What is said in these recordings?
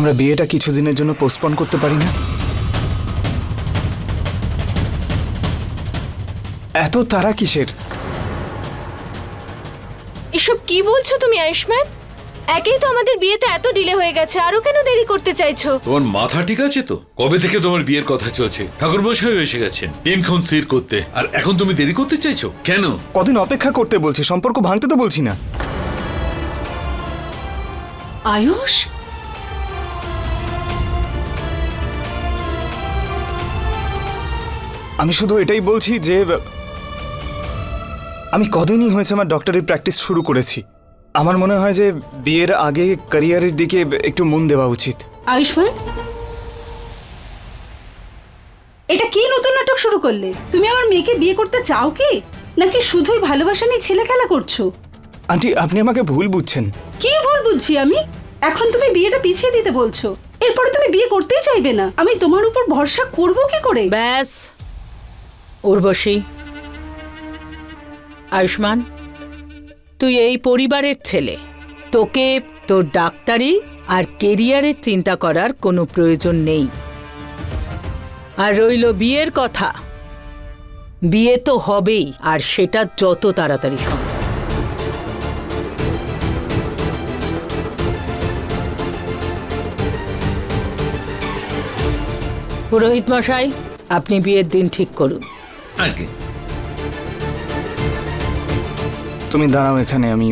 আমরা বিয়েটা কিছুদিনের জন্য পোস্টপন করতে পারি না? এত তারা কিসের? এসব কি বলছো তুমি আয়ুষ্মান? একেই তো আমাদের বিয়েতে এত ডিলে হয়ে গেছে আরও কেন দেরি করতে চাইছো? তোমার মাথা ঠিক আছে তো? কবে থেকে তোমার বিয়ের কথা চলছে? ঠাকুর মশাই এসে গেছেন। দিনক্ষণ স্থির করতে। আর এখন তুমি দেরি করতে চাইছো? কেন? কদিন অপেক্ষা করতে বলছি সম্পর্ক ভাঙতে তো বলছি না। আয়ুষ? আমি শুধু এটাই বলছি যে আমি কদিনই হয়েছে আমার ডক্টরের প্র্যাকটিস শুরু করেছি। আমার মনে হয় যে বিয়ের আগে ক্যারিয়ারের দিকে একটু মন দেওয়া উচিত। আয়ুষ্মান? এটা কি নতুন নাটক শুরু করলে? তুমি আমার মেয়েকে বিয়ে করতে চাও কি? নাকি শুধুই ভালোবাসা নিয়ে ছেলে খেলা করছ? আন্টি আপনি আমাকে ভুল বুঝছেন। কি ভুল বুঝছি আমি? এখন তুমি বিয়েটা পিছিয়ে দিতে বলছো। এরপরে তুমি বিয়ে করতেই চাইবে না। আমি তোমার উপর ভরসা করব কি করে? ব্যাস। উর্বশী। আয়ুষ্মান, তুই এই পরিবারের ছেলে। তোকে তোর ডাক্তারি আর কেরিয়ারের চিন্তা করার কোনো প্রয়োজন নেই। আর রইল বিয়ের কথা। বিয়ে তো হবেই, আর সেটা যত তাড়াতাড়ি সম্ভব। পুরোহিত মশাই, আপনি বিয়ের দিন ঠিক করুন। আগে তুমি দাঁড়াও এখানে আমি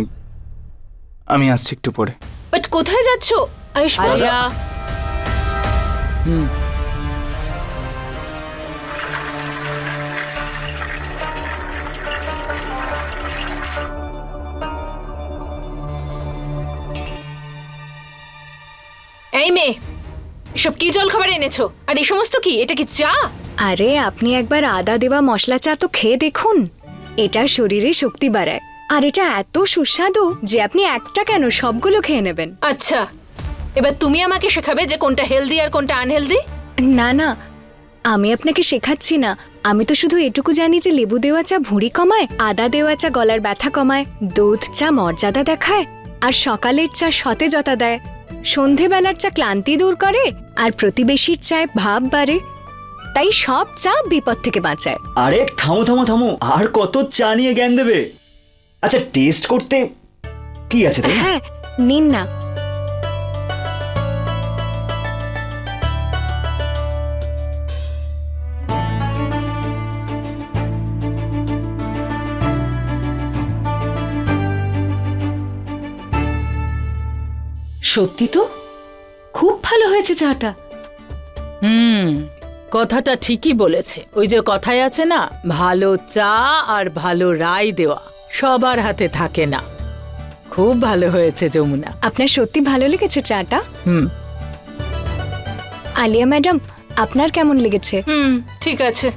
আমি আসছি একটু পরে। বাট কোথায় যাচ্ছ? আয়ুষ্মান? এই মেয়ে এসব কি জল খাবার এনেছো? আর এই সমস্ত কি? এটা কি চা? আরে আপনি একবার আদা দেওয়া মশলা চা তো খেয়ে দেখুন। এটা শরীরে শক্তি বাড়ায়। আর এটা এত সুস্বাদু যে আপনি একটা কেন সবগুলো খেয়ে নেবেন। আচ্ছা এবার তুমি আমাকে শেখাবে যে কোনটা হেলদি আর কোনটা আনহেলদি না না আমি আপনাকে শেখাচ্ছি না। আমি তো শুধু এটুকু জানি যে লেবু দেওয়া চা ভুঁড়ি কমায় আদা দেওয়া চা গলার ব্যথা কমায় দুধ চা মর্যাদা দেখায় আর সকালের চা সতেজতা দেয়। সন্ধেবেলার চা ক্লান্তি দূর করে আর প্রতিবেশীর চায় ভাব বাড়ে। তাই সব চা বিপদ থেকে বাঁচায়। আরে থামো থামো থামো আর কত চা নিয়ে জ্ঞান দেবে? আচ্ছা টেস্ট করতে কি আছে তাই না? হ্যাঁ নিন না। সত্যি তো? খুব ভালো হয়েছে চাটা। হুম কথাটা ঠিকই বলেছে। ওই যে কথায় আছে না ভালো চা আর ভালো রায় দেওয়া সবার হাতে থাকে না। খুব ভালো হয়েছে যমুনা। আপনার সত্যি ভালো লেগেছে চাটা? হুম। আলিয়া ম্যাডাম আপনার কেমন লেগেছে? হুম ঠিক আছে।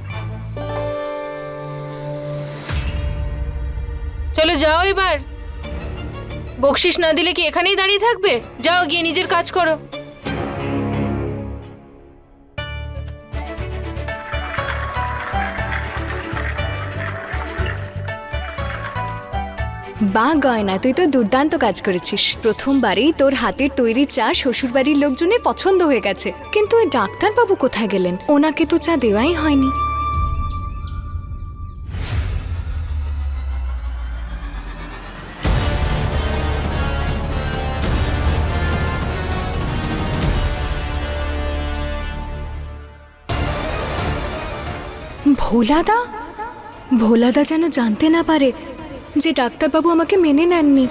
চলো যাও এবার। বকশিস না দিলে কি এখানেই দাঁড়িয়ে থাকবে? যাও গিয়ে নিজের কাজ করো। বা গয়না, তুই তো দুর্দান্ত কাজ করেছিস। প্রথমবারেই তোর হাতের তৈরি চা শ্বশুরবাড়ির লোকজনের পছন্দ হয়ে গেছে। কিন্তু ওই ডাক্তারবাবু কোথায় গেলেন? ওনাকে তো চা দেওয়াই হয়নি। ভোলাদা? ভোলাদা যেন জানতে না পারে যে ডাক্তারবাবু আমাকে মেনে নেননি।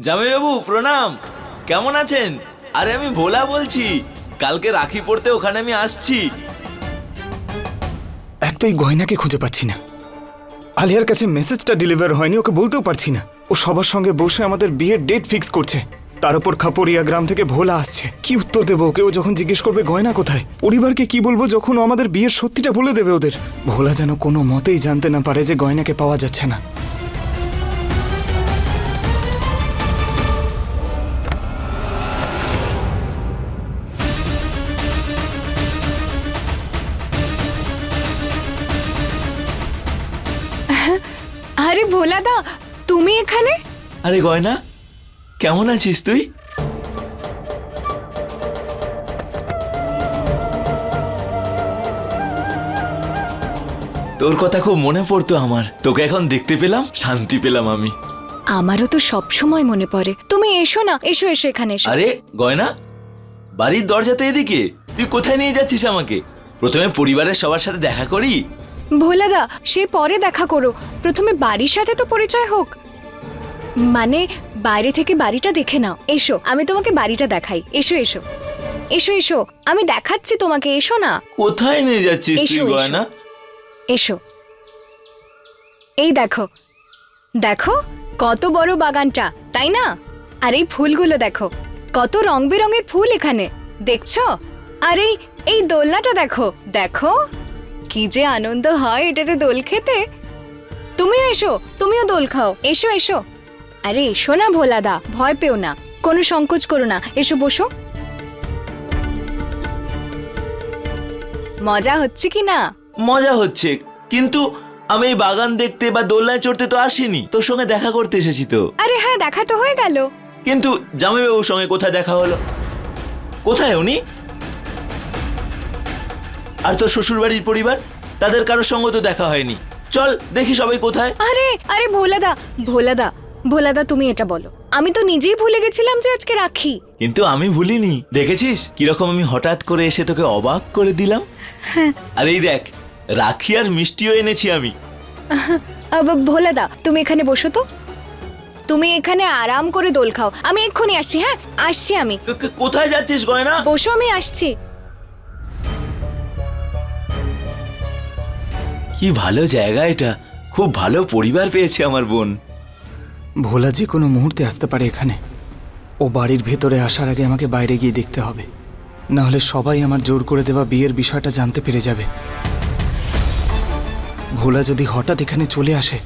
জামাইবাবু প্রণাম। কেমন আছেন? আরে আমি ভোলা বলছি। কালকে রাখি পড়তে ওখানে আমি আসছি। এক তো এই গয়নাকে খুঁজে পাচ্ছি না। আলিয়ার কাছে মেসেজটা ডেলিভার হয়নি, ওকে বলতেও পারছি না। ও সবার সঙ্গে বসে আমাদের বিয়ের ডেট ফিক্স করছে। তার উপর খাপড়িয়া গ্রাম থেকে ভোলা আসছে। কি উত্তর দেবো ওকে? ও যখন জিজ্ঞেস করবে, গয়না কোথায়? পরিবারকে কি বলব যখন আমাদের বিয়ের সত্যিটা বলে দেবে ওদের? ভোলা যেন কোনো মতেই জানতে না পারে যে গয়নাকে পাওয়া যাচ্ছে না। ভোলাদা তুমি এখানে? আরে গয়না কেমন আছিস তুই? তোর কথা খুব মনে পড়তো আমার। তোকে এখন দেখতে পেলাম শান্তি পেলাম আমি। আমারও তো সব সময় মনে পড়ে। তুমি এসো না এসো এসো এখানে এসো। আরে গয়না বাড়ির দরজা তো এদিকে। তুই কোথায় নিয়ে যাচ্ছিস আমাকে? প্রথমে পরিবারের সবার সাথে দেখা করি? ভোলাদা সে পরে দেখা করো। প্রথমে বাড়ির সাথে তো পরিচয় হোক। মানে বাইরে থেকে বাড়িটা দেখে নাও। এসো আমি তোমাকে বাড়িটা দেখাই। এসো এসো। এসো এসো। আমি দেখাচ্ছি তোমাকে। এসো না। কোথায় নিয়ে যাচ্ছিস এসো, তুই এসো। গয়না? এসো। এই দেখো। দেখো কত বড় বাগানটা তাই না? আর এই ফুলগুলো দেখো। কত রং বেরঙের ফুল এখানে। দেখছ? আর এই এই দোলনাটা দেখো। দেখো। কি যে আনন্দ হয় এটাতে দোল খেতে। তুমিও এসো তুমিও দোল খাও। এসো এসো। আরে এসো না ভোলাদা ভয় পেও না। কোনো সংকোচ করো না। এসো বসো। মজা হচ্ছে কি না? মজা হচ্ছে। কিন্তু আমি এই বাগান দেখতে বা দোলনায় চড়তে তো আসিনি। তোর সঙ্গে দেখা করতে এসেছি তো। আরে হ্যাঁ দেখা তো হয়ে গেল। কিন্তু জামাইবাবুর সঙ্গে কোথায় দেখা হলো? কোথায় উনি? আর তোর শ্বশুরবাড়ির পরিবার? তাদের কারোর সঙ্গে তো দেখা হয়নি। চল দেখি সবাই কোথায়। আরে আরে ভোলাদা ভোলাদা ভোলাদা তুমি এটা বলো। আমি তো নিজেই ভুলে গেছিলাম যে আজকে রাখি। কিন্তু আমি ভুলিনি। দেখেছিস? কীরকম আমি হঠাৎ করে এসে তোকে অবাক করে দিলাম? আর এই দেখ রাখি আর মিষ্টিও এনেছি আমি। ভোলাদা তুমি এখানে বসো তো। তুমি এখানে আরাম করে দোল খাও। আমি এক্ষুনি আসছি হ্যাঁ? আসছি আমি। কোথায় যাচ্ছিস গয়না? বসো আমি আসছি। কি ভালো জায়গা এটা। খুব ভালো পরিবার পেয়েছে আমার বোন। ভোলা যে কোনো মুহূর্তে আসতে পারে এখানে। ও বাড়ির ভেতরে আসার আগে আমাকে বাইরে গিয়ে দেখতে হবে। না হলে সবাই আমার জোর করে দেওয়া বিয়ের বিষয়টা জানতে পেরে যাবে। ভোলা যদি হঠাৎ এখানে চলে আসে,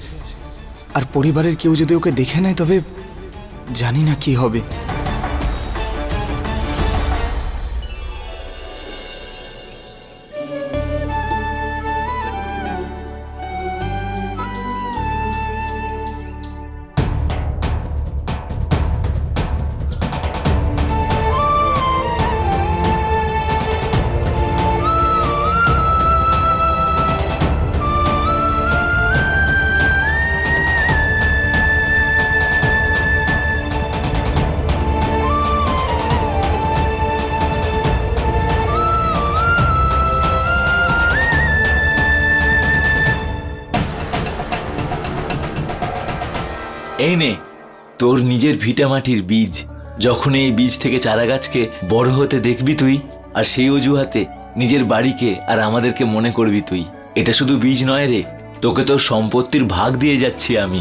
আর পরিবারের কেউ যদি ওকে দেখে নেয়, তবে জানি না কি হবে। এই নে তোর নিজের ভিটামাটির বীজ, যখন এই বীজ থেকে চারা গাছকে বড় হতে দেখবি তুই, আর সেই অজুহাতে নিজের বাড়িকে আর আমাদেরকে মনে করবি তুই। এটা শুধু বীজ নয় রে, তোকে তোর সম্পত্তির ভাগ দিয়ে যাচ্ছি আমি।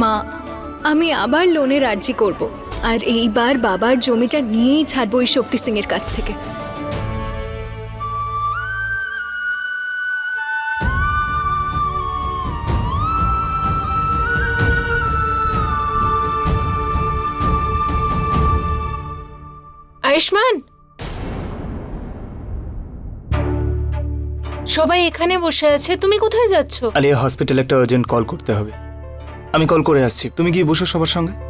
মা, আমি আবার লোনের আর্জি করব। আর এইবার বাবার জমিটা নিয়েই ছাড়বো ওই শক্তি সিং এর কাছ থেকে। আয়ুষ্মান! সবাই এখানে বসে আছে তুমি কোথায় যাচ্ছ? আলিয়া হসপিটালে একটা আর্জেন্ট কল করতে হবে। আমি কল করে আসছি। তুমি কি বসো সবার সঙ্গে?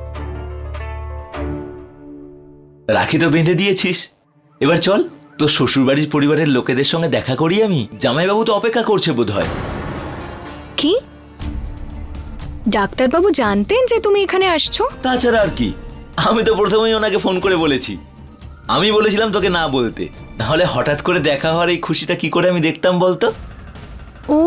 রাখি তো বেঁধে দিয়েছিস। এবার চল তোর শ্বশুরবাড়ির পরিবারের লোকেদের সঙ্গে দেখা করি আমি। জামাইবাবু তো অপেক্ষা করছে বোধ হয় কি? ডাক্তারবাবু জানতেন যে তুমি এখানে আসছো? তাছাড়া আর কি। আমি তো প্রথমেই ওনাকে ফোন করে বলেছি। আমি বলেছিলাম তোকে না বলতে। নাহলে হঠাৎ করে দেখা হওয়ার এই খুশিটা কি করে আমি দেখতাম বলতো? ও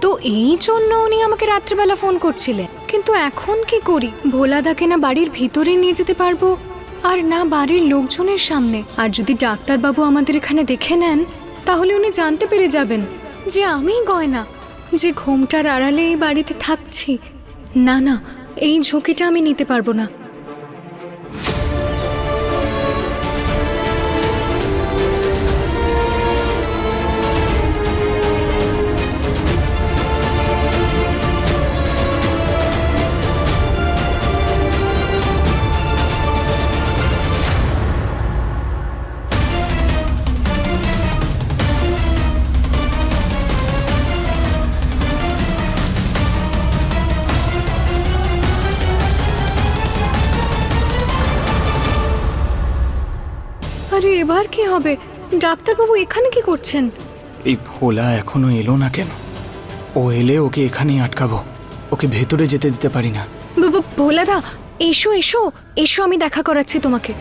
তো এই জন্য উনি আমাকে রাত্রিবেলা ফোন করছিলেন। কিন্তু এখন কি করি? ভোলাদাকে না বাড়ির ভিতরে নিয়ে যেতে পারব? আর না বাড়ির লোকজনের সামনে। আর যদি ডাক্তারবাবু আমাদের এখানে দেখে নেন, তাহলে উনি জানতে পেরে যাবেন যে আমি গয়না, যে ঘোমটার আড়ালে এই বাড়িতে থাকছি। না না, এই ঝুঁকিটা আমি নিতে পারব না। আরে এবার কি হবে? ডাক্তারবাবু এখানে কি করছেন? এই ভোলা এখনও এলো না কেন? ও এলে ওকে এখানেই আটকাবো। ওকে ভেতরে যেতে দিতে পারি না। ভোলাদা এসো এসো। এসো আমি দেখা করাচ্ছি তোমাকে।